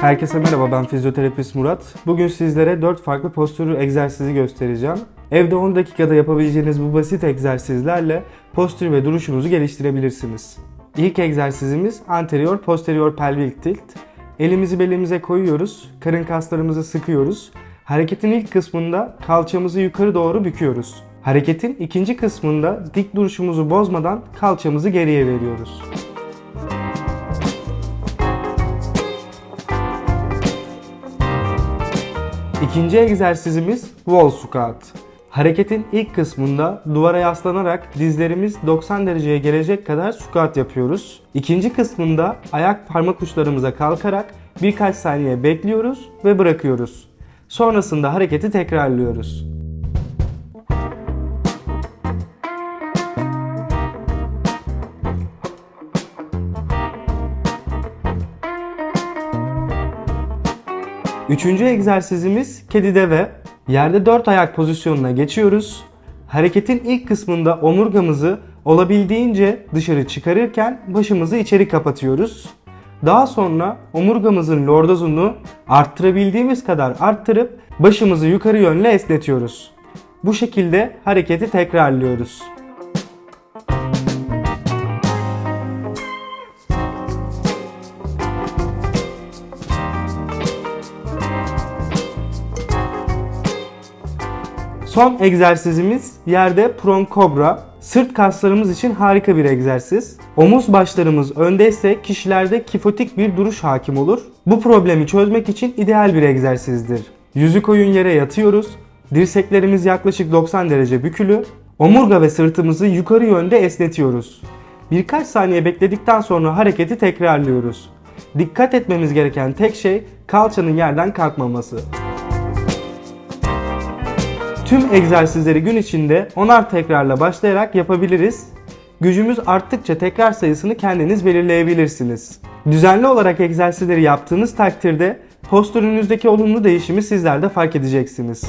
Herkese merhaba ben fizyoterapist Murat. Bugün sizlere 4 farklı postür egzersizi göstereceğim. Evde 10 dakikada yapabileceğiniz bu basit egzersizlerle postür ve duruşunuzu geliştirebilirsiniz. İlk egzersizimiz anterior posterior pelvic tilt. Elimizi belimize koyuyoruz, karın kaslarımızı sıkıyoruz. Hareketin ilk kısmında kalçamızı yukarı doğru büküyoruz. Hareketin ikinci kısmında dik duruşumuzu bozmadan kalçamızı geriye veriyoruz. İkinci egzersizimiz wall squat. Hareketin ilk kısmında duvara yaslanarak dizlerimiz 90 dereceye gelecek kadar squat yapıyoruz. İkinci kısmında ayak parmak uçlarımıza kalkarak birkaç saniye bekliyoruz ve bırakıyoruz. Sonrasında hareketi tekrarlıyoruz. Üçüncü egzersizimiz kedi deve. Yerde dört ayak pozisyonuna geçiyoruz. Hareketin ilk kısmında omurgamızı olabildiğince dışarı çıkarırken başımızı içeri kapatıyoruz. Daha sonra omurgamızın lordozunu arttırabildiğimiz kadar arttırıp başımızı yukarı yönlü esnetiyoruz. Bu şekilde hareketi tekrarlıyoruz. Son egzersizimiz yerde prone cobra. Sırt kaslarımız için harika bir egzersiz. Omuz başlarımız öndeyse kişilerde kifotik bir duruş hakim olur. Bu problemi çözmek için ideal bir egzersizdir. Yüzü koyun yere yatıyoruz. Dirseklerimiz yaklaşık 90 derece bükülü. Omurga ve sırtımızı yukarı yönde esnetiyoruz. Birkaç saniye bekledikten sonra hareketi tekrarlıyoruz. Dikkat etmemiz gereken tek şey kalçanın yerden kalkmaması. Tüm egzersizleri gün içinde 10'ar tekrarla başlayarak yapabiliriz. Gücümüz arttıkça tekrar sayısını kendiniz belirleyebilirsiniz. Düzenli olarak egzersizleri yaptığınız takdirde postürünüzdeki olumlu değişimi sizler de fark edeceksiniz.